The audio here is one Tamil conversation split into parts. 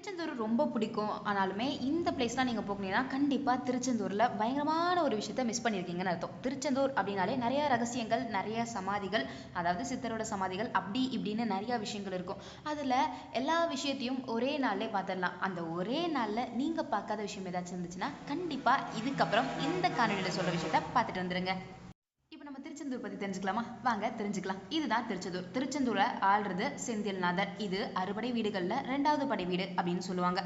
திருச்செந்தூர் ரொம்ப பிடிக்கும். ஆனாலுமே இந்த பிளேஸ்லாம் நீங்கள் போனீங்கன்னா கண்டிப்பாக திருச்செந்தூரில் பயங்கரமான ஒரு விஷயத்த மிஸ் பண்ணியிருக்கீங்கன்னு அர்த்தம். திருச்செந்தூர் அப்படின்னாலே நிறைய ரகசியங்கள் நிறைய சமாதிகள் அதாவது சித்தரோட சமாதிகள் அப்படி இப்படின்னு நிறைய விஷயங்கள் இருக்கும். அதில் எல்லா விஷயத்தையும் ஒரே நாள்லே பார்த்துடலாம் அந்த ஒரே நாளில் நீங்கள் பார்க்காத விஷயம் ஏதாச்சும் இருந்துச்சுன்னா கண்டிப்பாக இதுக்கப்புறம் இந்த காணொலியில் சொல்கிற விஷயத்த பார்த்துட்டு வந்துருங்க. திருச்செந்தூர் பற்றி தெரிஞ்சுக்கலாமா? வாங்க தெரிஞ்சுக்கலாம். இதுதான் திருச்செந்தூர். திருச்செந்தூரை ஆள்றது செந்தில்நாதர் இது அறுபடை வீடுகளில் ரெண்டாவது படை வீடு அப்படின்னு சொல்லுவாங்க.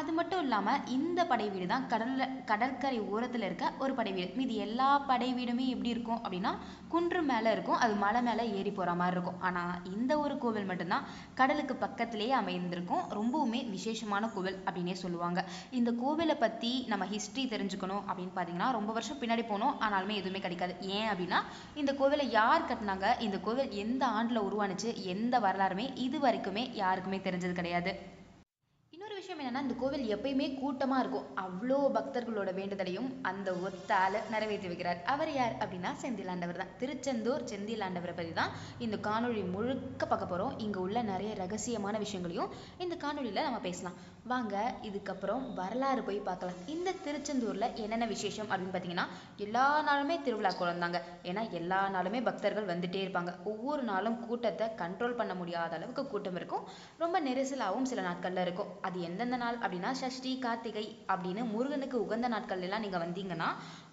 அது மட்டும் இல்லாமல் இந்த படை வீடு தான் கடல்ல கடற்கரை ஓரத்தில் இருக்க ஒரு படை வீடு. மீதி எல்லா படை வீடுமே எப்படி இருக்கும் அப்படின்னா குன்று மேலே இருக்கும். அது மலை மேலே ஏறி போகிற மாதிரி இருக்கும். ஆனால் இந்த ஒரு கோவில் மட்டும்தான் கடலுக்கு பக்கத்திலேயே அமைந்திருக்கும். ரொம்பவுமே விசேஷமான கோவில் அப்படின்னே சொல்லுவாங்க. இந்த கோவிலை பற்றி நம்ம ஹிஸ்ட்ரி தெரிஞ்சுக்கணும் அப்படின்னு பார்த்தீங்கன்னா ரொம்ப வருஷம் பின்னாடி போனோம். ஆனாலுமே எதுவுமே கிடைக்காது. ஏன் அப்படின்னா இந்த கோவிலை யார் கட்டினாங்க? இந்த கோவில் எந்த ஆண்டில் உருவானுச்சு? எந்த வரலாறுமே இது வரைக்குமே யாருக்குமே தெரிஞ்சது கிடையாது. இன்னொரு விஷயம் என்னன்னா இந்த கோவில் எப்பயுமே கூட்டமா இருக்கும். அவ்வளோ பக்தர்களோட வேண்டுதலையும் அந்த ஒத்த நிறைவேற்றி வைக்கிறார். அவர் யார் அப்படின்னா செந்திலாண்டவர் தான். திருச்செந்தூர் செந்திலாண்டவரை பற்றி தான் இந்த காணொளி முழுக்க பார்க்க போறோம். இங்க உள்ள நிறைய ரகசியமான விஷயங்களையும் இந்த காணொலியில் நம்ம பேசலாம். வாங்க இதுக்கப்புறம் வரலாறு போய் பார்க்கலாம். இந்த திருச்செந்தூர்ல என்னென்ன விசேஷம் அப்படின்னு பார்த்தீங்கன்னா எல்லா நாளுமே திருவிழா குழந்தாங்க ஏன்னா எல்லா நாளுமே பக்தர்கள் வந்துட்டே இருப்பாங்க. ஒவ்வொரு நாளும் கூட்டத்தை கண்ட்ரோல் பண்ண முடியாத அளவுக்கு கூட்டம் இருக்கும். ரொம்ப நெரிசலாகவும் சில நாட்கள்ல இருக்கும். அது எந்தெந்த நாள் அப்படின்னா சஷ்டி கார்த்திகை அப்படின்னு முருகனுக்கு உகந்த நாட்கள் எல்லாம் நீங்க வந்தீங்கன்னா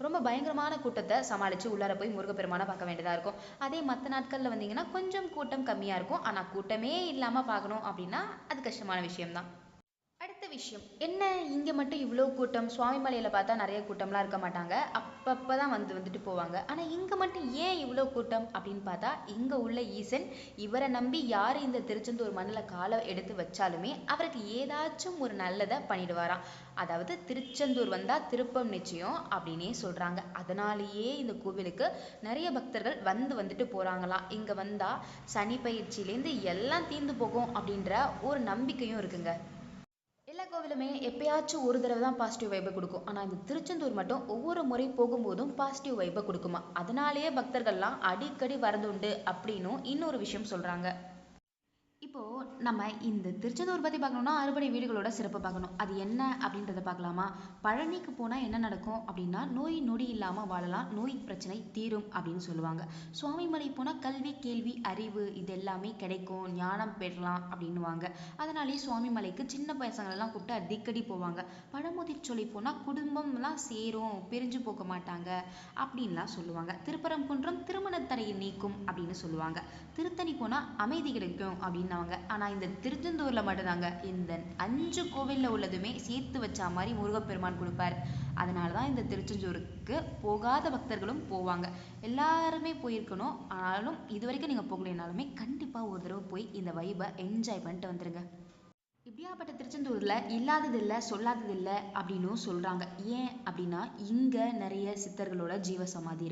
ரொம்ப பயங்கரமான கூட்டத்தை சமாளிச்சு உள்ளார போய் முருகப்பெருமானை பார்க்க வேண்டியதா இருக்கும். அதே மற்ற நாட்கள்ல வந்தீங்கன்னா கொஞ்சம் கூட்டம் கம்மியா இருக்கும். ஆனா கூட்டமே இல்லாம பார்க்கணும் அப்படின்னா அது கஷ்டமான விஷயம்தான். அடுத்த விஷயம். என்ன இங்கே மட்டும் இவ்வளோ கூட்டம்? சுவாமிமலையில பார்த்தா நிறைய கூட்டம்லாம் இருக்க மாட்டாங்க. அப்பப்போ தான் வந்து வந்துட்டு போவாங்க. ஆனால் இங்கே மட்டும் ஏன் இவ்வளோ கூட்டம்? அப்படின்னு பார்த்தா இங்கே உள்ள ஈசன் இவரை நம்பி யார் இந்த திருச்செந்தூர் மண்ணில் காலை எடுத்து வச்சாலுமே அவருக்கு ஏதாச்சும் ஒரு நல்லதை பண்ணிடுவாராம். அதாவது திருச்செந்தூர் வந்தால் திருப்பம் நிச்சயம் அப்படின்னே சொல்கிறாங்க அதனாலேயே இந்த கோவிலுக்கு நிறைய பக்தர்கள் வந்து வந்துட்டு போகிறாங்களாம் இங்கே வந்தால் சனி பயிற்சியிலேருந்து எல்லாம் தீர்ந்து போகும் அப்படின்ற ஒரு நம்பிக்கையும் இருக்குங்க. எல்லா எப்பயாச்சும் ஒரு தடவை தான் பாசிட்டிவ் வைப்பை கொடுக்கும். ஆனால் இந்த திருச்செந்தூர் மட்டும் ஒவ்வொரு முறை போகும்போதும் பாசிட்டிவ் வைப்பை கொடுக்குமா? அதனாலேயே பக்தர்கள்லாம் அடிக்கடி வரதுண்டு அப்படின்னும் இன்னொரு விஷயம் சொல்றாங்க. நம்ம இந்த திருச்செந்தூர் பற்றி பார்க்கணும்னா அறுபடை வீடுகளோட சிறப்பு பார்க்கணும். அது என்ன அப்படின்றத பார்க்கலாமா? பழனிக்கு போனால் என்ன நடக்கும் அப்படின்னா நோய் நொடி இல்லாமல் வாழலாம் நோய் பிரச்சனை தீரும் அப்படின்னு சொல்லுவாங்க. சுவாமிமலை போனால் கல்வி கேள்வி அறிவு இது எல்லாமே கிடைக்கும். ஞானம் பெறலாம் அப்படின்னுவாங்க. அதனாலேயே சுவாமிமலைக்கு சின்ன பசங்களெல்லாம் கூப்பிட்டு அடிக்கடி போவாங்க. பழமுதிர்ச்சொலை போனால் குடும்பம்லாம் சேரும் பிரிஞ்சு போக மாட்டாங்க அப்படின்லாம் சொல்லுவாங்க. திருப்பரங்குன்றம் திருமண தடையை நீக்கும் அப்படின்னு சொல்லுவாங்க. திருத்தணி போனால் அமைதி கிடைக்கும் அப்படின்னாங்க ஆனால் இந்த திருச்செந்தூரில் மட்டும்தாங்க. இந்த அஞ்சு கோவிலில் உள்ளதுமே சேர்த்து வச்ச மாதிரி முருகப்பெருமான் கொடுப்பார். அதனாலதான் இந்த திருச்செந்தூருக்கு போகாத பக்தர்களும் போவாங்க. எல்லாருமே போயிருக்கணும். ஆனாலும் இது வரைக்கும் நீங்கள் போகலைனாலுமே கண்டிப்பாக ஒரு தடவை போய் இந்த வைபை என்ஜாய் பண்ணிட்டு வந்துடுங்க இப்படியாப்பட்ட திருச்செந்தூரில் இல்லாததில்லை சொல்லாததில்லை அப்படின்னும் சொல்கிறாங்க ஏன் அப்படின்னா இங்கே நிறைய சித்தர்களோட ஜீவ சமாதி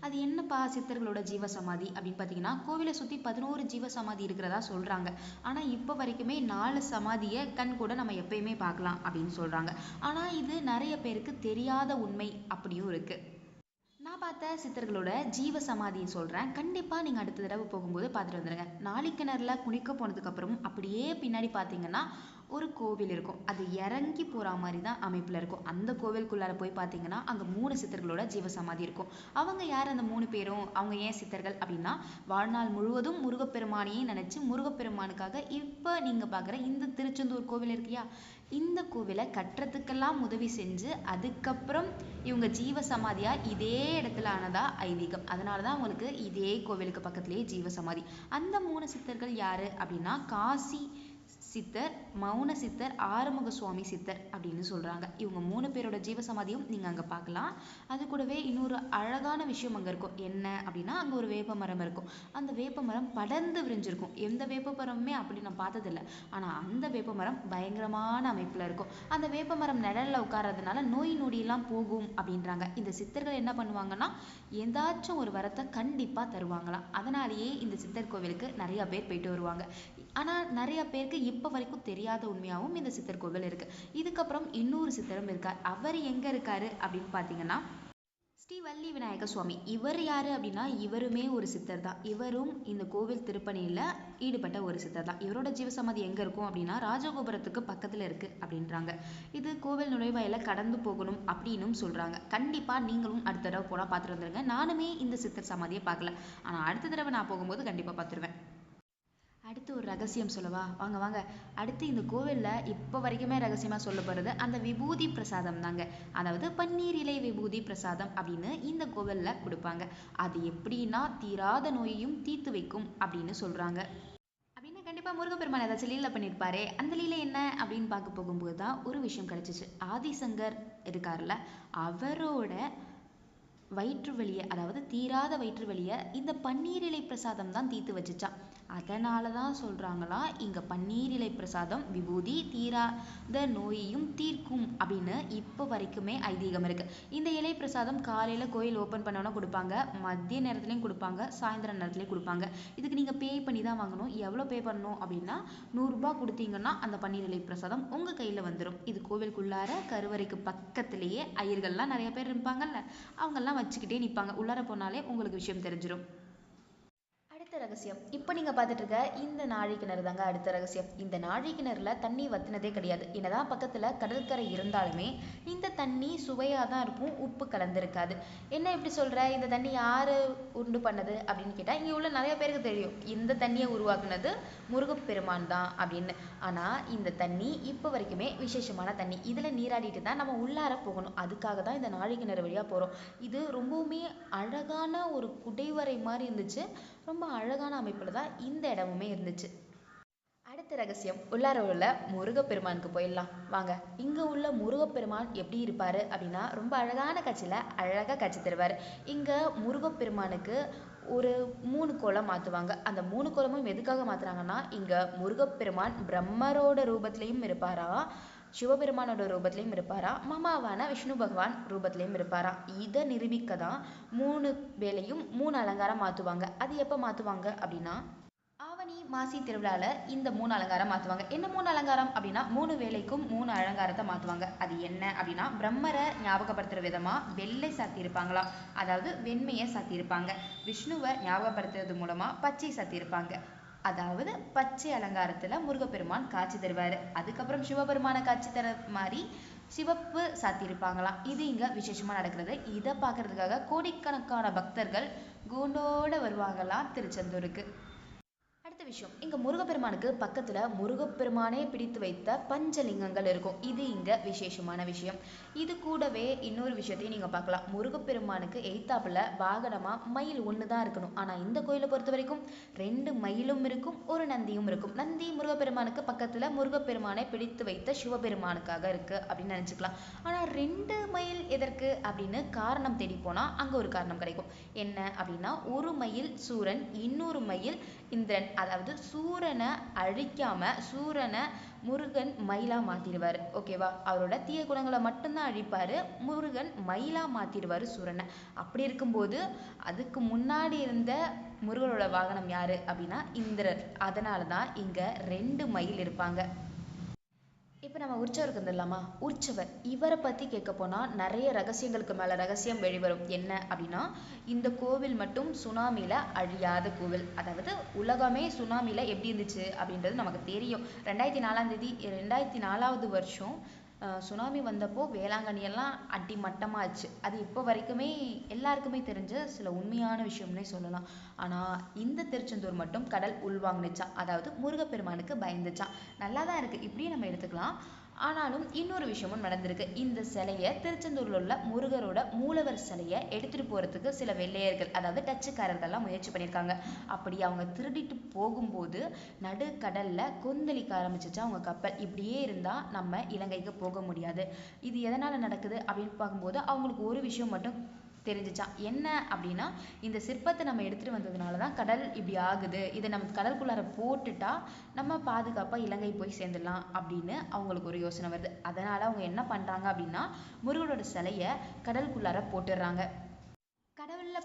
அது என்னப்பா சித்தர்களோட ஜீவ சமாதி அப்படின்னு பார்த்தீங்கன்னா கோவிலை சுற்றி பதினோரு ஜீவ சமாதி இருக்கிறதா சொல்கிறாங்க ஆனால் இப்போ வரைக்குமே நாலு சமாதியை கண் கூட நம்ம எப்பயுமே பார்க்கலாம் அப்படின்னு சொல்கிறாங்க ஆனால் இது நிறைய பேருக்கு தெரியாத உண்மை அப்படியும் இருக்குது நான் பார்த்த சித்தர்களோட ஜீவ சமாதியை சொல்கிறேன் கண்டிப்பாக நீங்கள் அடுத்த தடவை போகும்போது பார்த்துட்டு வந்துடுங்க நாளிக்கிணறுல குளிக்க போனதுக்கப்புறம் அப்படியே பின்னாடி பார்த்தீங்கன்னா ஒரு கோவில் இருக்கும். அது இறங்கி போகிற மாதிரி தான் அமைப்பில் இருக்கும். அந்த கோவிலுக்குள்ளார போய் பார்த்தீங்கன்னா அங்கே மூணு சித்தர்களோட ஜீவ சமாதி இருக்கும். அவங்க யார்? அந்த மூணு பேரும். அவங்க ஏன் சித்தர்கள்? அப்படின்னா வாழ்நாள் முழுவதும் முருகப்பெருமானையே நினச்சி முருகப்பெருமானுக்காக இப்போ நீங்கள் பார்க்குற இந்த திருச்செந்தூர் கோவில் இருக்கியா? இந்த கோவிலை கட்டுறதுக்கெல்லாம் உதவி செஞ்சு அதுக்கப்புறம் இவங்க ஜீவ சமாதியா இதே இடத்துல ஆனதா ஐதீகம். அதனால தான் அவங்களுக்கு இதே கோவிலுக்கு பக்கத்துலேயே ஜீவ சமாதி அந்த மூணு சித்தர்கள் யார்? அப்படின்னா காசி சித்தர் மௌன சித்தர் ஆறுமுக சுவாமி சித்தர் அப்படின்னு சொல்கிறாங்க இவங்க மூணு பேரோட ஜீவ சமாதியும் அங்கே பார்க்கலாம். அது கூடவே இன்னொரு அழகான விஷயம் அங்கே இருக்கும். என்ன அப்படின்னா அங்கே ஒரு வேப்ப மரம் இருக்கும். அந்த வேப்ப மரம் படர்ந்து விரிஞ்சிருக்கும். எந்த வேப்ப மரமுமே அப்படி நான் பார்த்ததில்ல. ஆனால் அந்த வேப்ப மரம் பயங்கரமான அமைப்பில் இருக்கும். அந்த வேப்ப மரம் நிழலில் உட்கார்றதுனால நோய் நொடியெல்லாம் போகும் அப்படின்றாங்க. இந்த சித்தர்கள் என்ன பண்ணுவாங்கன்னா ஏதாச்சும் ஒரு வரத்தை கண்டிப்பாக தருவாங்களாம். அதனாலேயே இந்த சித்தர் கோவிலுக்கு நிறைய பேர் போயிட்டு வருவாங்க. ஆனால் நிறைய பேருக்கு இப்போ வரைக்கும் தெரியாது உண்மையாவும் இந்த சித்தர் கோவில் இருக்குது இதுக்கப்புறம் இன்னொரு சித்தரும் இருக்கார். அவர் எங்கே இருக்கார் அப்படின்னு பார்த்தீங்கன்னா ஸ்ரீ வள்ளி விநாயக சுவாமி. இவர் யார் அப்படின்னா இவருமே ஒரு சித்தர் தான். இவரும் இந்த கோவில் திருப்பணியில் ஈடுபட்ட ஒரு சித்தர் தான். இவரோட ஜீவசமாதி எங்கே இருக்கும் அப்படின்னா ராஜகோபுரத்துக்கு பக்கத்தில் இருக்குது அப்படின்றாங்க. இது கோவில் நுழைவாயில கடந்து போகணும் அப்படின்னும் சொல்கிறாங்க கண்டிப்பாக நீங்களும் அடுத்த தடவை போனால் பார்த்துட்டு வந்துருங்க. நானுமே இந்த சித்தர் சமாதியை பார்க்கல. ஆனால் அடுத்த தடவை நான் போகும்போது கண்டிப்பாக பார்த்துருவேன் அடுத்து ஒரு ரகசியம் சொல்லவா? வாங்க வாங்க. அடுத்து இந்த கோவிலில் இப்போ வரைக்குமே ரகசியமாக சொல்லப்படுறது அந்த விபூதி பிரசாதம் தாங்க. அதாவது பன்னீர் இலை விபூதி பிரசாதம் அப்படின்னு இந்த கோவிலில் கொடுப்பாங்க. அது எப்படின்னா தீராத நோயையும் தீர்த்து வைக்கும் அப்படின்னு சொல்கிறாங்க அப்படின்னு கண்டிப்பாக முருகப்பெருமான் ஏதாச்சும் லீலை பண்ணியிருப்பாரே அந்த லீலை என்ன அப்படின்னு பார்க்க போகும்போது தான் ஒரு விஷயம் கிடச்சிச்சு. ஆதிசங்கர் இருக்கார்ல அவரோட வயிற்று வலியை அதாவது தீராத வயிற்று வலியை இந்த பன்னீர் இலை பிரசாதம் தான் தீர்த்து வச்சுச்சான் அதனால தான் சொல்கிறாங்களா இங்கே பன்னீர் இலை பிரசாதம் விபூதி தீராத நோயையும் தீர்க்கும் அப்படின்னு இப்போ வரைக்குமே ஐதீகம் இருக்குது இந்த இலை பிரசாதம் காலையில் கோயில் ஓப்பன் பண்ணோன்னா கொடுப்பாங்க மதிய நேரத்துலையும் கொடுப்பாங்க சாயந்தர நேரத்துலையும் கொடுப்பாங்க. இதுக்கு நீங்கள் பே பண்ணி தான் வாங்கணும். எவ்வளோ பே பண்ணணும் அப்படின்னா நூறுரூபா கொடுத்தீங்கன்னா அந்த பன்னீர் இலை பிரசாதம் உங்கள் கையில் வந்துடும் இது கோவிலுக்குள்ளார கருவறைக்கு பக்கத்துலேயே ஐயர்கள்லாம் நிறைய பேர் இருப்பாங்கல்ல அவங்கெல்லாம் வச்சுக்கிட்டே நிற்பாங்க உள்ளார போனாலே உங்களுக்கு விஷயம் தெரிஞ்சிடும் அடுத்த ரகசியம். இப்போ நீங்கள் பார்த்துட்டு இருக்க இந்த நாழி கிணறு தாங்க அடுத்த ரகசியம். இந்த நாழி கிணறுல தண்ணி வத்தினதே கிடையாது. என்னதான் பக்கத்தில் கடற்கரை இருந்தாலுமே இந்த தண்ணி சுவையாக தான் இருக்கும் உப்பு கலந்துருக்காது. என்ன இப்படி சொல்கிற இந்த தண்ணி யார் உண்டு பண்ணது அப்படின்னு கேட்டால் இங்கே உள்ள நிறைய பேருக்கு தெரியும். இந்த தண்ணியை உருவாக்குனது முருகப்பெருமான் தான் அப்படின்னு. ஆனால் இந்த தண்ணி இப்போ வரைக்குமே விசேஷமான தண்ணி. இதில் நீராடிட்டு தான் நம்ம உள்ளார போகணும். அதுக்காக தான் இந்த நாழி கிணறு வழியாக போகிறோம் இது ரொம்பவுமே அழகான ஒரு குடைவரை மாதிரி இருந்துச்சு. ரொம்ப அழகான அமைப்பில் தான் இந்த இடமுமே இருந்துச்சு. அடுத்த ரகசியம் உள்ளார உள்ள முருகப்பெருமானுக்கு போயிடலாம். வாங்க இங்கே உள்ள முருகப்பெருமான் எப்படி இருப்பார் அப்படின்னா ரொம்ப அழகான காட்சியில் அழகாக காட்சி தருவார். இங்கே முருகப்பெருமானுக்கு ஒரு மூணு கோலம் மாற்றுவாங்க அந்த மூணு கோலமும் எதுக்காக மாற்றுறாங்கன்னா இங்கே முருகப்பெருமான் பிரம்மரோட ரூபத்துலேயும் இருப்பாரா சிவபெருமானோட ரூபத்திலையும் இருப்பாரா? மாமாவான விஷ்ணு பகவான் ரூபத்திலையும் இருப்பாரா? இதை நிரூபிக்க தான் மூணு வேலையும் மூணு அலங்காரம் மாற்றுவாங்க அது எப்போ மாற்றுவாங்க அப்படின்னா ஆவணி மாசி திருவிழால இந்த மூணு அலங்காரம் மாற்றுவாங்க என்ன மூணு அலங்காரம் அப்படின்னா மூணு வேலைக்கும் மூணு அலங்காரத்தை மாற்றுவாங்க அது என்ன அப்படின்னா பிரம்மரை ஞாபகப்படுத்துகிற விதமாக வெள்ளை சாத்தியிருப்பாங்களா? அதாவது வெண்மையை சாத்தியிருப்பாங்க. விஷ்ணுவை ஞாபகப்படுத்துறது மூலமாக பச்சை சாத்தியிருப்பாங்க. அதாவது பச்சை அலங்காரத்துல முருகப்பெருமான் காட்சி தருவாரு. அதுக்கப்புறம் சிவபெருமான காட்சி தர மாதிரி சிவப்பு சாத்தியிருப்பாங்களாம் இது இங்க விசேஷமா நடக்கிறது. இதை பார்க்கறதுக்காக கோடிக்கணக்கான பக்தர்கள் கூண்டோட வருவாங்களாம் திருச்செந்தூருக்கு. அடுத்த விஷயம். இங்க முருகப்பெருமானுக்கு பக்கத்துல முருகப்பெருமானே பிடித்து வைத்த பஞ்சலிங்கங்கள் இருக்கும். இது இங்க விசேஷமான விஷயம். இது கூடவே இன்னொரு விஷயத்தையும் நீங்க பார்க்கலாம். முருகப்பெருமானுக்கு எய்த்தாப்புல வாகனமா மயில் ஒன்று தான் இருக்கணும். ஆனா இந்த கோயிலை பொறுத்த வரைக்கும் ரெண்டு மயிலும் இருக்கும் ஒரு நந்தியும் இருக்கும். நந்தி முருகப்பெருமானுக்கு பக்கத்துல முருகப்பெருமானை பிடித்து வைத்த சிவபெருமானுக்காக இருக்கு அப்படின்னு நினைச்சுக்கலாம். ஆனா ரெண்டு மயில் எதற்கு அப்படின்னு காரணம் தேடி போனா அங்க ஒரு காரணம் கிடைக்கும். என்ன அப்படின்னா ஒரு மயில் சூரன் இன்னொரு மயில் இந்திரன் அதாவது சூரனை அழிக்காம சூரனை முருகன் மயிலா மாத்திடுவார். ஓகேவா அவரோட தீய குணங்களை மட்டும்தான் அழிப்பாரு. முருகன் மயிலா மாத்திடுவாரு சூரனை. அப்படி இருக்கும்போது அதுக்கு முன்னாடி இருந்த முருகனோட வாகனம் யாரு அப்படின்னா இந்திரர். அதனால தான் இங்க ரெண்டு மயில் இருப்பாங்க. இப்போ நம்ம உற்சவருக்கு வந்துடலாமா? உற்சவர். இவரை பற்றி கேட்க போனால் நிறைய ரகசியங்களுக்கு மேலே ரகசியம் வெளிவரும். என்ன அப்படின்னா இந்த கோவில் மட்டும் சுனாமியில் அழியாத கோவில். அதாவது உலகமே சுனாமியில் எப்படி இருந்துச்சு அப்படின்றது நமக்கு தெரியும். ரெண்டாயிரத்தி நாலாம் தேதி ரெண்டாயிரத்தி நாலாவது வருஷம் சுனாமி வந்தப்போ வேளாங்கண்ணி எல்லாம் அடி மட்டமாச்சு அது இப்போ வரைக்குமே எல்லாருக்குமே தெரிஞ்ச சில உண்மையான விஷயம்னே சொல்லலாம். ஆனால் இந்த திருச்செந்தூர் மட்டும் கடல் உள்வாங்குனுச்சான் அதாவது முருகப்பெருமானுக்கு பயந்துச்சான் நல்லா தான் இருக்கு. இப்படியே நம்ம எடுத்துக்கலாம். ஆனாலும் இன்னொரு விஷயமும் நடந்திருக்கு. இந்த சிலையை திருச்செந்தூரில் உள்ள முருகரோட மூலவர் சிலையை எடுத்துட்டு போறதுக்கு சில வெள்ளையர்கள் அதாவது டச்சுக்காரர்கள்லாம் முயற்சி பண்ணியிருக்காங்க. அப்படி அவங்க திருடிட்டு போகும்போது நடுக்கடல்ல கொந்தளிக்க ஆரம்பிச்சிச்சு அவங்க கப்பல். இப்படியே இருந்தா நம்ம இலங்கைக்கு போக முடியாது. இது எதனால நடக்குது அப்படின்னு பார்க்கும்போது அவங்களுக்கு ஒரு விஷயம் மட்டும் தெரிஞ்சுச்சான் என்ன அப்படின்னா இந்த சிற்பத்தை நம்ம எடுத்துட்டு வந்ததுனால தான் கடல் இப்படி ஆகுது. இதை நம்ம கடலுக்குள்ளார போட்டுட்டா நம்ம பாதுகாப்பாக இலங்கை போய் சேர்ந்துடலாம் அப்படின்னு அவங்களுக்கு ஒரு யோசனை வருது. அதனால அவங்க என்ன பண்ணுறாங்க அப்படின்னா முருகனோட சிலையை கடலுக்குள்ளார போட்டுடுறாங்க.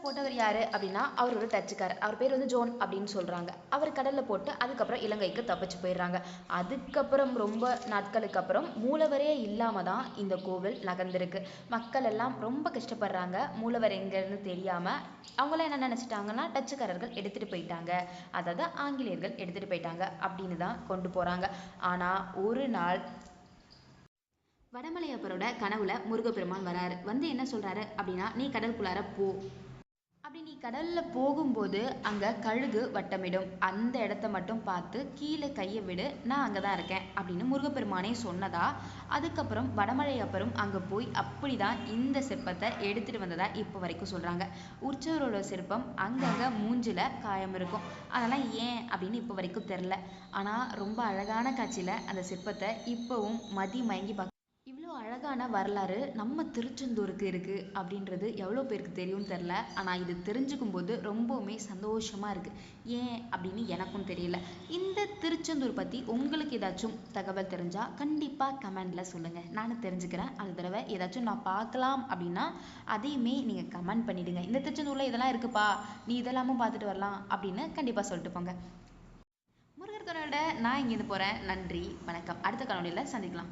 போட்டவர் யாரு அப்படின்னா அவர் ஒரு டச்சுக்காரர். அவர் பேர் வந்து ஜோன் அப்படின்னு சொல்றாங்க. அவர் கடல்ல போட்டு அதுக்கப்புறம் இலங்கைக்கு தப்பிச்சு போயிடுறாங்க. அதுக்கப்புறம் ரொம்ப நாட்களுக்கு அப்புறம் மூலவரே இல்லாம தான் இந்த கோவில் நகர்ந்திருக்கு. மக்கள் எல்லாம் ரொம்ப கஷ்டப்படுறாங்க. மூலவர் எங்கன்னு தெரியாம அவங்களாம் என்ன நினைச்சிட்டாங்கன்னா டச்சுக்காரர்கள் எடுத்துட்டு போயிட்டாங்க. அதாவது ஆங்கிலேயர்கள் எடுத்துட்டு போயிட்டாங்க அப்படின்னு தான் கொண்டு போறாங்க. ஆனா ஒரு நாள் வடமலையப்பரோட கனவுல முருகப்பெருமான் வராரு. வந்து என்ன சொல்றாரு அப்படின்னா நீ கடலுக்குள்ளார போ. கடல்ல போகும்போது அங்க கழுகு வட்டமிடும். அந்த இடத்த மட்டும் பார்த்து கீழே கையை விடு நான் அங்கதான் இருக்கேன் அப்படின்னு முருகப்பெருமானே சொன்னதா அதுக்கப்புறம் வடமழை அப்புறம் அங்க போய் அப்படிதான் இந்த சிற்பத்தை எடுத்துட்டு வந்ததா இப்போ வரைக்கும் சொல்றாங்க. உற்சவரோட சிற்பம் அங்கங்க மூஞ்சில காயம் இருக்கும். அதெல்லாம் ஏன் அப்படின்னு இப்போ வரைக்கும் தெரில ஆனா ரொம்ப அழகான காட்சியில அந்த சிற்பத்தை இப்பவும் மதி மயங்கி பார்க்க இவ்வளோ அழகான வரலாறு நம்ம திருச்செந்தூருக்கு இருக்குது அப்படின்றது எவ்வளோ பேருக்கு தெரியும்னு தெரில ஆனால் இது தெரிஞ்சுக்கும் போது ரொம்பவுமே சந்தோஷமாக இருக்குது ஏன் அப்படின்னு எனக்கும் தெரியல. இந்த திருச்செந்தூர் பற்றி உங்களுக்கு ஏதாச்சும் தகவல் தெரிஞ்சால் கண்டிப்பாக கமெண்டில் சொல்லுங்கள் நானும் தெரிஞ்சுக்கிறேன். அது தடவை ஏதாச்சும் நான் பார்க்கலாம் அப்படின்னா அதையுமே நீங்கள் கமெண்ட் பண்ணிவிடுங்க இந்த திருச்செந்தூரில் இதெல்லாம் இருக்குப்பா. நீ இதெல்லாமும் பார்த்துட்டு வரலாம் அப்படின்னு கண்டிப்பாக சொல்லிட்டு போங்க. முருகர் துணையோட நான் இங்கேருந்து போகிறேன் நன்றி. வணக்கம். அடுத்த காணொளியில சந்திக்கலாம்.